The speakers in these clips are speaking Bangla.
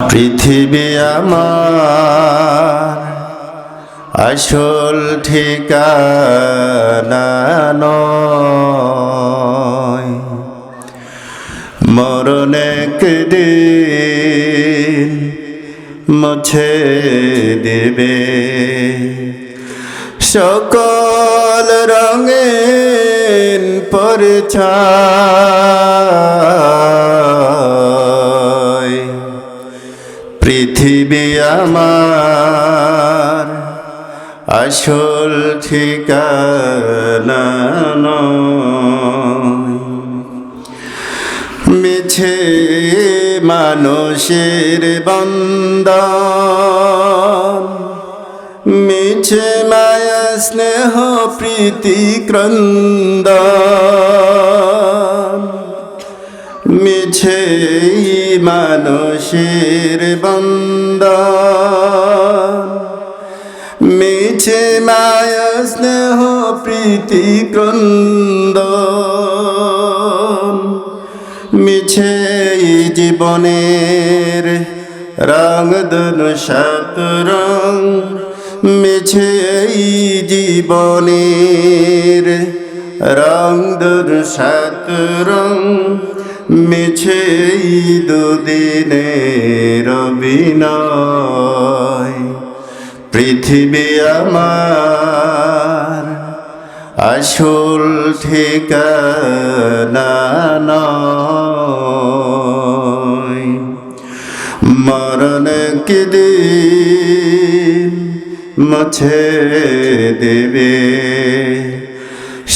পৃথিবী আমার আসল ঠিকানা নয়। মরণ একদিন মুছে দেবে। সকল রঙের পরিচয় পৃথিবী আমার আসল ঠিকানা। মিছে মানুষের বন্দন মিছে মায়া স্নেহ প্রীতি ক্রন্দন মিছে মানুষের বন্দন মিছে মায়া, স্নেহ, প্রীতি, ক্রন্দন। মিছে জীবনের রং সাত রং। মিছে জীবনের রং সাত রং। মিছে দুদিনের বিনয় পৃথিবী আমার আসল নয়। মরণ কে দিন মুছে দেবে?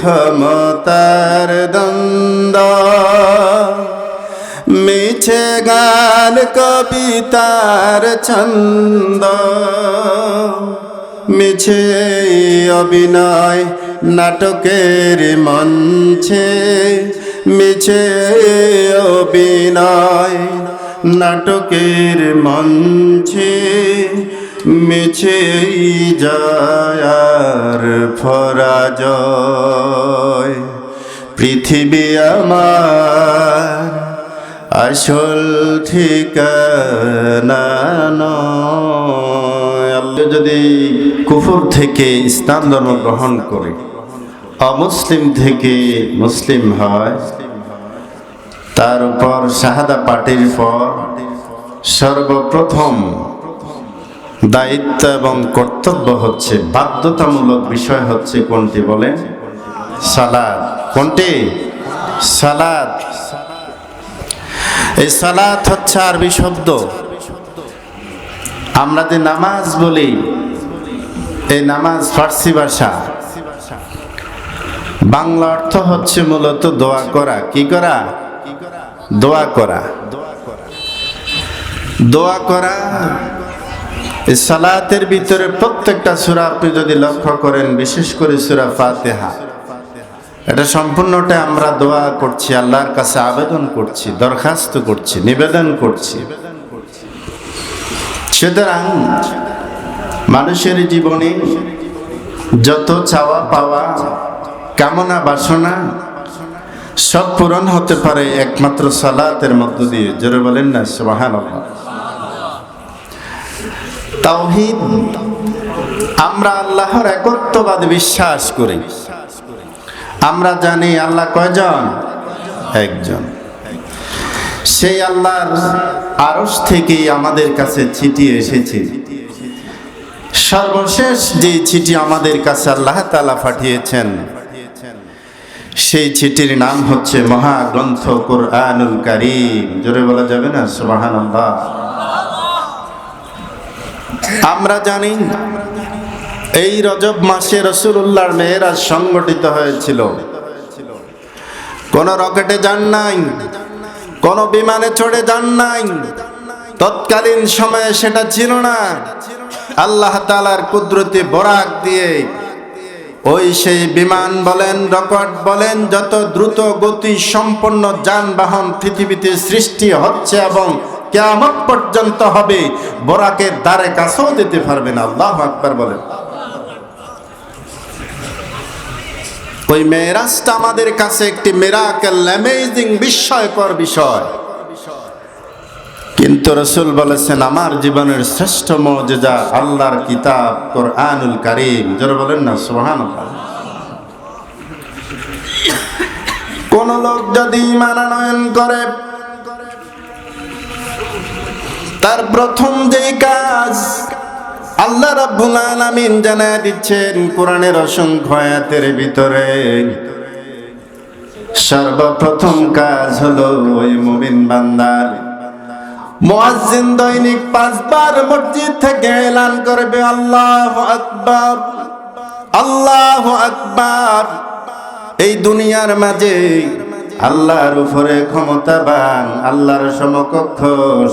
ক্ষমতার দ্বন্দ্ব। মিছে গান কবিতার ছন্দ। মিছে অভিনয় নাটকের মঞ্চে। মিছে অভিনয় নাটকের মঞ্চে। মিছে যায়ার ফরাজয় পৃথিবী আমার আসল ঠিকানা যদি কুফর থেকে ইসলাম ধর্ম গ্রহণ করে অমুসলিম থেকে মুসলিম হয়, তার উপর শাহাদা পাটির পর সর্বপ্রথম দায়িত্ব এবং কর্তব্য হচ্ছে, বাধ্যতামূলক বিষয় হচ্ছে কোনটি বলেন? সালাদ। কোনটি? সালাদ। এই সালাত হচ্ছে আরবি শব্দ। আমরা যে নামাজ বলি, এই নামাজ ফার্সি ভাষা। বাংলা অর্থ হচ্ছে মূলত দোয়া করা। কি করা। দোয়া করা। দোয়া করা এই সালাতের ভিতরে প্রত্যেকটা সুরা আপনি যদি লক্ষ্য করেন, বিশেষ করে সুরা ফাতেহা, এটা সম্পূর্ণটা আমরা দোয়া করছি, আল্লাহর কাছে আবেদন করছি, দরখাস্ত করছি, নিবেদন করছি। সুতরাং মানুষের জীবনে যত চাওয়া পাওয়া, কামনা বাসনা সব পূরণ হতে পারে একমাত্র সালাতের মধ্য দিয়ে। জোরে বলেন না সুবাহান তাওহিদ। আমরা আল্লাহর একত্ববাদ বিশ্বাস করি। আমরা জানি আল্লাহ কয়জন? একজন। সেই আল্লাহর আরস থেকে আমাদের কাছে চিঠি এসেছে। সর্বশেষ যে চিঠি আমাদের কাছে আল্লাহ তালা পাঠিয়েছেন, সেই চিঠির নাম হচ্ছে মহাগ্রন্থ কোরআনুল কারিম। জোরে বলা যাবে না? সুবাহান আমরা জানি এই রজব মাসে রসুল্লাহর মেয়েরা সংগঠিত হয়েছিল। কোন রকেটে যান নাই, কোন বিমানে চড়ে যান নাই। তৎকালীন সময়ে সেটা ছিল না। আল্লাহ তালার কুদরতি বরাক দিয়ে ওই সেই বিমান বলেন, রকেট বলেন, যত দ্রুত গতি সম্পন্ন যানবাহন পৃথিবীতে সৃষ্টি হচ্ছে এবং কেমন পর্যন্ত হবে। বরাকের দ্বারে কাছেও দিতে পারবে না। আল্লাহ আকবার বলেন। ওই মেয়েরাজটা আমাদের কাছে একটি মেরাকেল অ্যামেজিং বিস্ময়কর বিষয়। কিন্তু রসুল বলেছেন, আমার জীবনের শ্রেষ্ঠ মর্যাদা আল্লাহর কিতাব, কোরআনুল কারিম। যারা বলেন না সোহান কোন লোক যদি মানানয়ন করে তার প্রথম যে কাজ আল্লাহ রাব্বুল আলামিন জানা দিচ্ছেন কোরআনের অসংখ্য আয়াতের ভিতরে। সর্বপ্রথম কাজ হলো ওই মুমিন বান্দার মুয়াজ্জিন দৈনিক পাঁচবার মসজিদ থেকে এলান করবে আল্লাহ আকবার আল্লাহ আকবার। এই দুনিয়ার মাঝে আল্লাহর উপরে ক্ষমতাবান, আল্লাহর সমকক্ষ,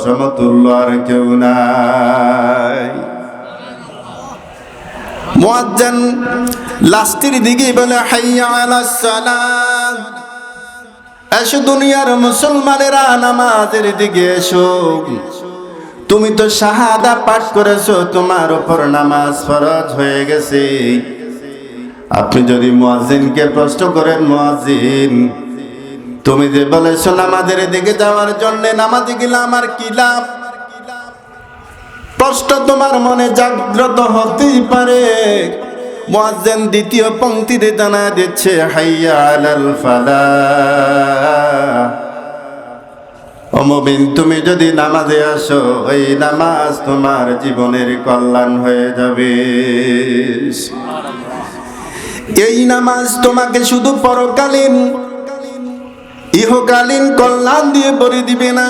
সমতুল্য আর কেউ নাই। মুয়াজ্জিন লাস্টের দিকে বলে, হাইয়া আলাস সালাত এসো দুনিয়ার মুসলমানেরা নামাজের দিকে এসো। তুমি তো শাহাদা পাঠ করেছ, তোমার উপর নামাজ ফরজ হয়ে গেছে। আপনি যদি মুয়াজ্জিনকে প্রশ্ন করেন, মুয়াজ্জিন তুমি যে বলেছ নামাজের দিকে যাওয়ার জন্য নামাজে গেলে আমার কি লাভ? প্রশ্ন তোমার মনে জাগ্রত হতেই পারে। মুয়াজ্জিন দ্বিতীয় পংক্তিতে জানা দিচ্ছে, হাইয়া আলাল ফালাহ ও মুমিন, তুমি যদি নামাজে আসো ওই নামাজ তোমার জীবনের কল্যাণ হয়ে যাবে। এই নামাজ তোমাকে শুধু পরকালীন ইহকালীন কল্যাণ দিয়ে ভরে দিবে না।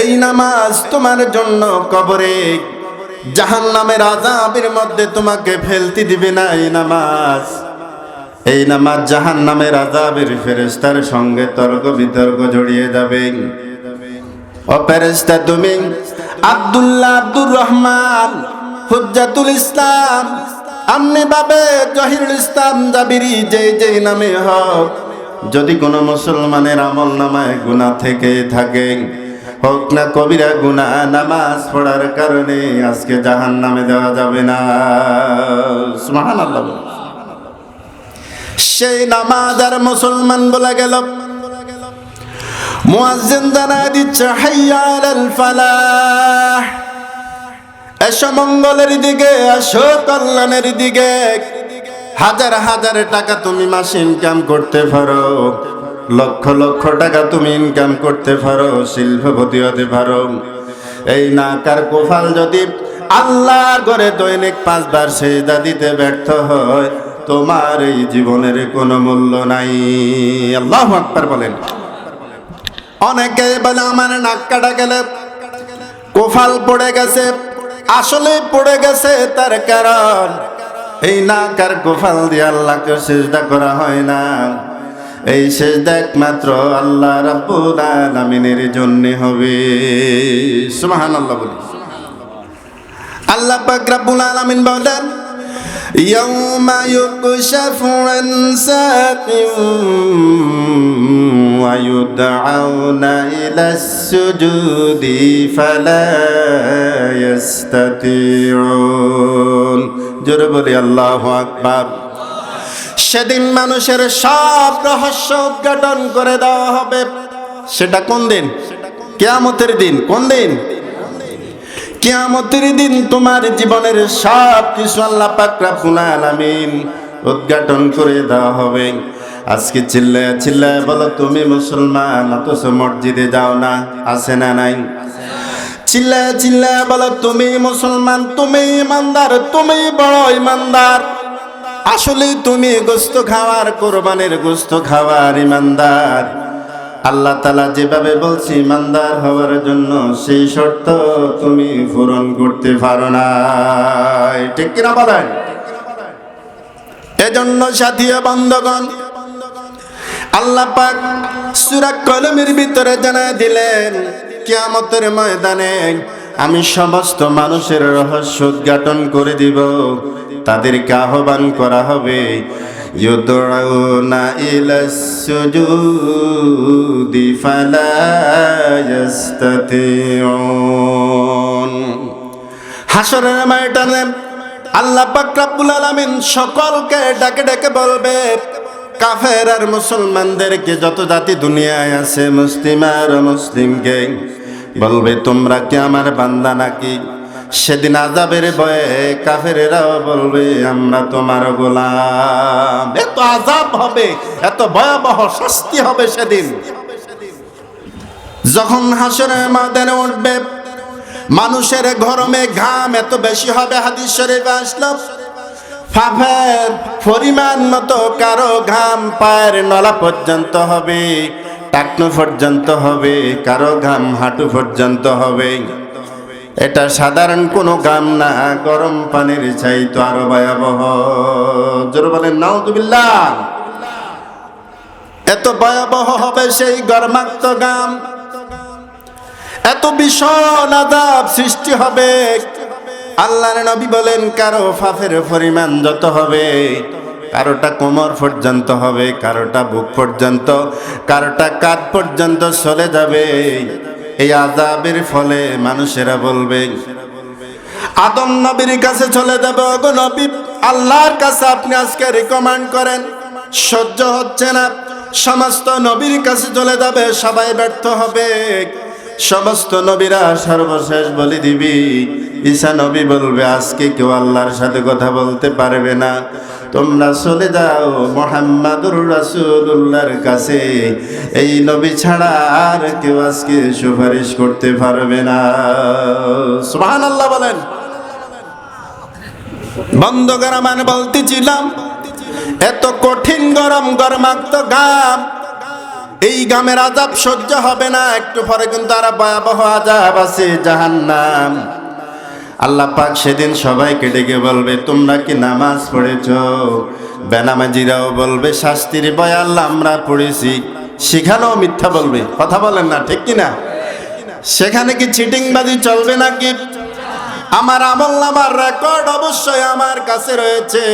এই নামাজ তোমার জন্য কবরে। জাহান নামের আজাবের মধ্যে তোমাকে ফেলতে দিবে না এই নামাজ। এই নামাজ জাহান নামের আজাবের ফেরেস্তার সঙ্গে তর্ক বিতর্ক জড়িয়ে যাবে। ও ফেরেস্তা তুমি আব্দুল্লাহ আব্দুর রহমান, হুজ্জাতুল ইসলাম, আমনি বাবে জহিরুল ইসলাম জাবিরি, যে যে নামে হোক যদি কোনো মুসলমানের আমল নামায় গুণা থেকে থাকে, হোক না কবিরা গুণা নামাজ পড়ার কারণে আজকে জাহান নামে দেওয়া যাবে না। সেই নামাজ আর মুসলমান বলা গেল। মুয়াজ্জিন জানা দিচ্ছে, হাইয়া আলাল ফালাহ। এসো মঙ্গলের দিকে, এসো কল্যাণের দিকে। হাজার হাজার টাকা তুমি মাসে ইনকাম করতে পারো। লক্ষ লক্ষ টাকা তুমি ইনকাম করতে পারো, শিল্পপতি হতে পারো। এই নাকার কোফাল যদি আল্লাহর ঘরে দৈনিক পাঁচবার সেজদা দিতে ব্যর্থ হয়, তোমার এই জীবনের কোনো মূল্য নাই। আল্লাহ আকবার বলেন। অনেকে বলে, আমার নাক কাটা গেলে কোফাল পড়ে গেছে। আসলে পড়ে গেছে তার কারণ এই নাক আর কোফাল দিয়ে আল্লাহকে সেজদা করা হয় না এই সেজদা একমাত্র আল্লাহ রাব্বুল আলামিনের জন্য হবে সুবহানাল্লাহ বলি আল্লাহ পাক রাব্বুল আলামিন বলেন يوم يكشف عن ساق ويدعون إلى السجود فلا يستطيعون জোরে বলি, আল্লাহ আকবার। সেদিন মানুষের সব রহস্য উদ্ঘাটন করে দেওয়া হবে। সেটা কোন দিন? কেয়ামতের দিন। কোন দিন? কেয়ামতের দিন তোমার জীবনের সব কিছু আল্লাহ পাক রাব্বুল আলামিন উদ্ঘাটন করে দেওয়া হবে। আজকে চিল্লায় চিল্লায় বলো, তুমি মুসলমান, অথচ মসজিদে যাও না আসে না নাই? চিল্লায় চিল্লায় বলো, তুমি মুসলমান, তুমি ইমানদার, তুমি বড় ইমানদার। আসলে তুমি গোস্ত খাওয়ার কোরবানের গোস্ত খাওয়ার ইমানদার। আল্লাহ তালা যেভাবে বলছি ইমানদার হওয়ার জন্য সেই শর্ত তুমি পূরণ করতে পারো না ঠিক কিনা বলেন? এজন্য সাথী বন্ধগণ, আল্লাহ পাক সূরা কলমের ভিতরে জানায় দিলেন কিয়ামতের ময়দানে আমি সমস্ত মানুষের রহস্য উদ্ঘাটন করে দিব তাদেরকে আহ্বান করা হবে يدعون إلى السجود فلا يستطيعون হাসরের ময়দানে আল্লাহ পাক রব্বুল আলামিন সকলকে ডাকে ডাকে বলবে কাফের আর মুসলমানদেরকে যত জাতি দুনিয়ায় আছে মুসলিম আর মুসলিমকে বলবে, তোমরা কি আমার বান্দা নাকি? সেদিন আজাবের ভয়ে কাফেরেরাও বলবে, আমরা তোমার গোলাম। এত আজাব হবে, এত ভয়াবহ শাস্তি হবে সেদিন। যখন হাসরের ময়দানে উঠবে, মানুষের গরমে ঘাম এত বেশি হবে, হাদিস শরীফে ফাফের পরিমাণ মতো কারও ঘাম পায়ের নলা পর্যন্ত হবে। টাকনো পর্যন্ত হবে, কারও ঘাম হাঁটু পর্যন্ত হবে। এটা সাধারণ কোনো গাম না, গরম পানির চাই তো আরও ভয়াবহ। জোর বলেন নাউদুবিল্লাহ এত ভয়াবহ হবে সেই গরমাক্ত গাম এত ভীষণ আদাব সৃষ্টি হবে। আল্লাহর নবী বলেন, কারও ফাফের পরিমাণ যত হবে। কারোটা কোমর পর্যন্ত হবে, কারোটা বুক পর্যন্ত, কারোটা কাঠ পর্যন্ত চলে যাবে। এই আজাবের ফলে মানুষেরা বলবে, আদম নবীর কাছে চলে যাবে। ওগো নবী, আল্লাহর কাছে আপনি আজকে রিকমেন্ড করেন, সহ্য হচ্ছে না। সমস্ত নবীর কাছে চলে যাবে, সবাই ব্যর্থ হবে। সমস্ত নবীরা সর্বশেষ বলে দিবি। ঈসা নবী বলবে, আজকে কেউ আল্লাহর সাথে কথা বলতে পারবে না। তোমরা চলে যাও মোহাম্মদুর রাসূলুল্লাহর কাছে। এই নবী ছাড়া আর কেউ আজকে সুপারিশ করতে পারবে না। সুহান আল্লাহ বলেন। বন্ধ করা মানে বলতেছিলাম, এত কঠিন গরম গরমাক্ত গাম। এই গামের আজাব সহ্য হবে না। একটু পরে কিন্তু আর ভয়াবহ আজাব আছে জাহান্নাম। আল্লাহ পাক সেদিন সবাইকে ডেকে বলবে, তোমরা কি নামাজ পড়েছ? বেনামাজিরাও বলবে, শাস্তির ভয় আল্লাহ আমরা পড়েছি। সেখানেও মিথ্যা বলবে। কথা বলেন না, ঠিক কি না সেখানে কি চিটিংবাজি চলবে নাকি? আমার আমল নামার রেকর্ড অবশ্যই আমার কাছে রয়েছে।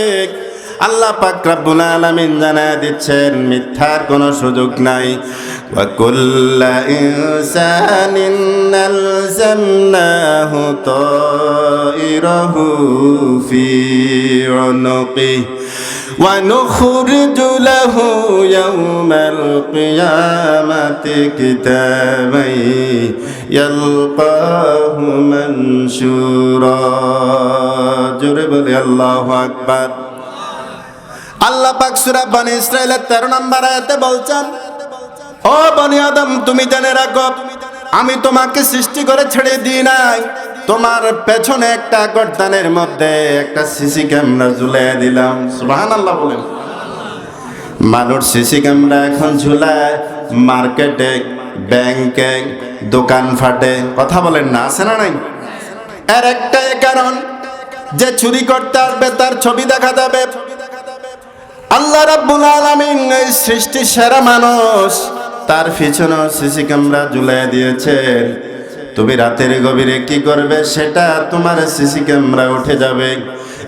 আল্লাহ পাক রব্বুল আলামিন জানায় দিচ্ছেন মিথ্যার কোনো সুযোগ নাই ওয়া কুল্লা ইনসানিন আলজামনাহু তাইরাহু ফি উনুকি ونخرج له يوم القيامة كتابا يلقاه منشورا جرب الله أكبر আল্লাহ পাক সূরা বনি ইসরাইলের 13 নম্বর আয়াতে বলছেন, ও বনি আদম, তুমি জেনে রাখো, আমি তোমাকে সৃষ্টি করে ছেড়ে দিই নাই। তোমার পেছনে একটা গর্দানের মধ্যে একটা সিসি ক্যামেরা ঝুলাই দিলাম। সুবহানাল্লাহ বলেন। মানুষ সিসি ক্যামেরা এখন ঝুলায়, মার্কেটে, ব্যাংকে, দোকান ফাটে। কথা বলেন না, আছে না নাই? এর একটাই কারণ, যে চুরি করতে আসবে, তার ছবি দেখা যাবে। আল্লাহ রাব্বুল আলামিন এই সৃষ্টি সেরা মানুষ। তার পিছনে সিসি ক্যামেরা ঝুলাই দিয়েছেন। তুমি রাতের গভীরে কি করবে সেটা তোমার সিসি ক্যামেরা উঠে যাবে।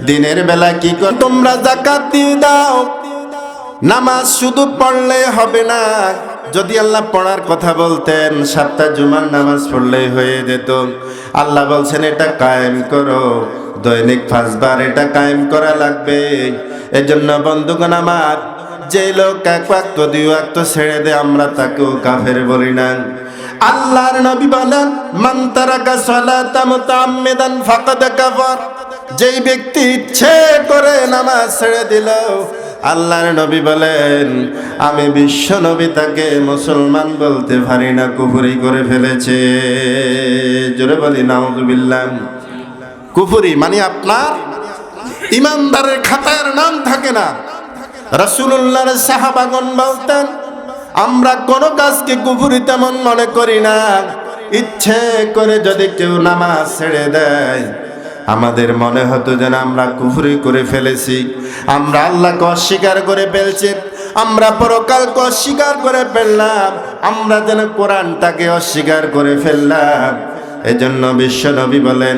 দিনের বেলা কি কর তোমরা জাকাত দিয়ে দাও। নামাজ শুধু পড়লে হবে না। যদি আল্লাহ পড়ার কথা বলতেন, সাতটা জুমার নামাজ পড়লেই হয়ে যেত। আল্লাহ বলছেন, এটা কায়েম করো। দৈনিক পাঁচবার এটা কায়েম করা লাগবে। এজন্য বন্ধুগণ আমার, যে লোক এক ওয়াক্ত, দুই ওয়াক্ত ছেড়ে দে, আমরা তাকেও কাফের বলি না। আল্লাহর নবী বলেন, মান তারাকা সালাতা মুতাআম্মিদান ফাকাদ কাফার। যেই ব্যক্তি ইচ্ছে করে নামাজ ছেড়ে দিল আল্লাহর নবী বলেন, আমি বিশ্ব নবী তাকে মুসলমান বলতে পারি না, কুফুরি করে ফেলেছে। জোরে বলি, নাউজুবিল্লাহ। কুফুরি মানে আপনার ইমানদারের খাতার নাম থাকে না। রসুল্লাহর সাহাবাগন বলতেন, আমরা কোনো কাজকে কুফুরি তেমন মনে করি না। ইচ্ছে করে যদি কেউ নামাজ ছেড়ে দেয়, আমাদের মনে হতো যেন আমরা কুফুরি করে ফেলেছি। আমরা আল্লাহকে অস্বীকার করে ফেলছি। আমরা পরকালকে অস্বীকার করে ফেললাম। আমরা যেন কোরআনটাকে অস্বীকার করে ফেললাম। এজন্য বিশ্ব নবী বলেন,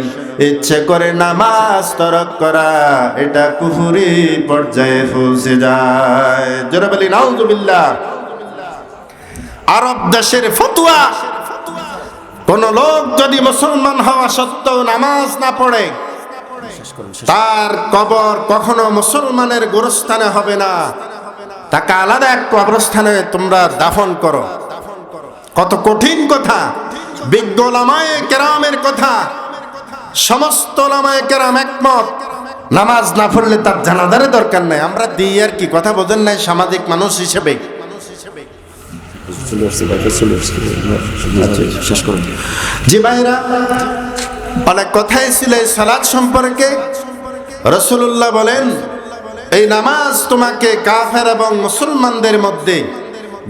ইচ্ছে করে নামাজ তরক করা, এটা কুফুরি পর্যায়ে পৌঁছে যায়। জোরে বলি নাউজুবিল্লাহ। আরব দেশের ফতুয়া, কোন লোক যদি মুসলমান হওয়া সত্ত্বেও নামাজ না পড়ে, তার কবর কখনো মুসলমানের গোরস্থানে হবে না। তাকে আলাদা এক কবরস্থানে তোমরা দাফন করো। কত কঠিন কথা। বিজ্ঞ লামায়ে কেরামের কথা সমস্ত লামায় কেরাম একমত। নামাজ না পড়লে তার জানাদারে দরকার নাই। আমরা দিই আর কি কথা বোঝেন নাই সামাজিক মানুষ হিসেবে। আচ্ছা জি ভাইরা অনেক কথাই ছিল এই সালাদ সম্পর্কে। রসুল্লাহ বলেন এই নামাজ তোমাকে কাফের এবং মুসলমানদের মধ্যে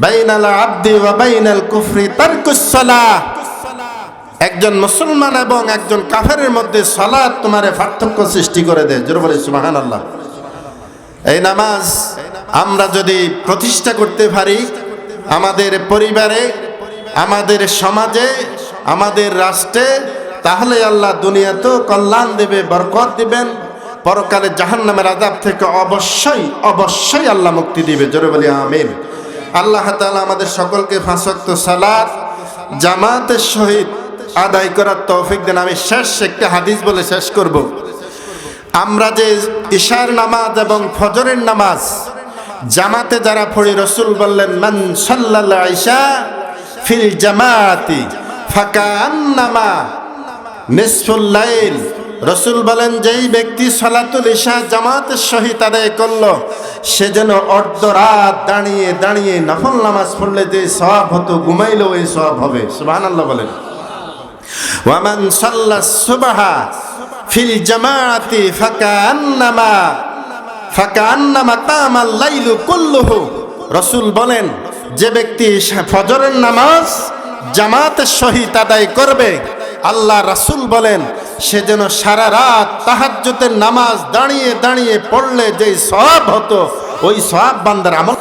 বাইনাল আব্দি ওয়া বাইনাল কুফরি তারকুস সালাহ। একজন মুসলমান এবং একজন কাফেরের মধ্যে সালাদ তোমার পার্থক্য সৃষ্টি করে দেয়। জোর বলে সুবহানাল্লাহ। এই নামাজ আমরা যদি প্রতিষ্ঠা করতে পারি, আমাদের পরিবারে, আমাদের সমাজে, আমাদের রাষ্ট্রে, তাহলে আল্লাহ দুনিয়াতেও কল্যাণ দেবে, বরকত দিবেন। পরকালে জাহান্নামের আজাব থেকে অবশ্যই অবশ্যই আল্লাহ মুক্তি দিবে। জোরে বলি, আমিন। আল্লাহ তালা আমাদের সকলকে ফাঁসক্ত সালাত জামাতের সহিত আদায় করার তৌফিক দেন। আমি শেষ একটা হাদিস বলে শেষ করব। আমরা যে ঈশার নামাজ এবং ফজরের নামাজ জামাতে যারা পড়ি, রসুল বললেন, মান সাল্লাল্লাহ ঈশা ফিল জামাতি ফাকা আন্নামা নিসফুল লাইল। রসুল বলেন, যেই ব্যক্তি সলাতুল ঈশা জামাতের সহিত আদায় করল, সে যেন অর্ধ রাত দাঁড়িয়ে দাঁড়িয়ে নফল নামাজ পড়লে যে সওয়াব হতো, ঘুমাইলেও এই সব হবে। সুবহানাল্লাহ বলেন। বলেন, যে ব্যক্তি ফজরের নামাজ জামাতের সহিত আদায় করবে, আল্লাহ রাসূল বলেন, সে যেন সারা রাত তাহাজ্জুদের নামাজ দাঁড়িয়ে দাঁড়িয়ে পড়লে যেই সব হতো, ওই সব বান্দার আমল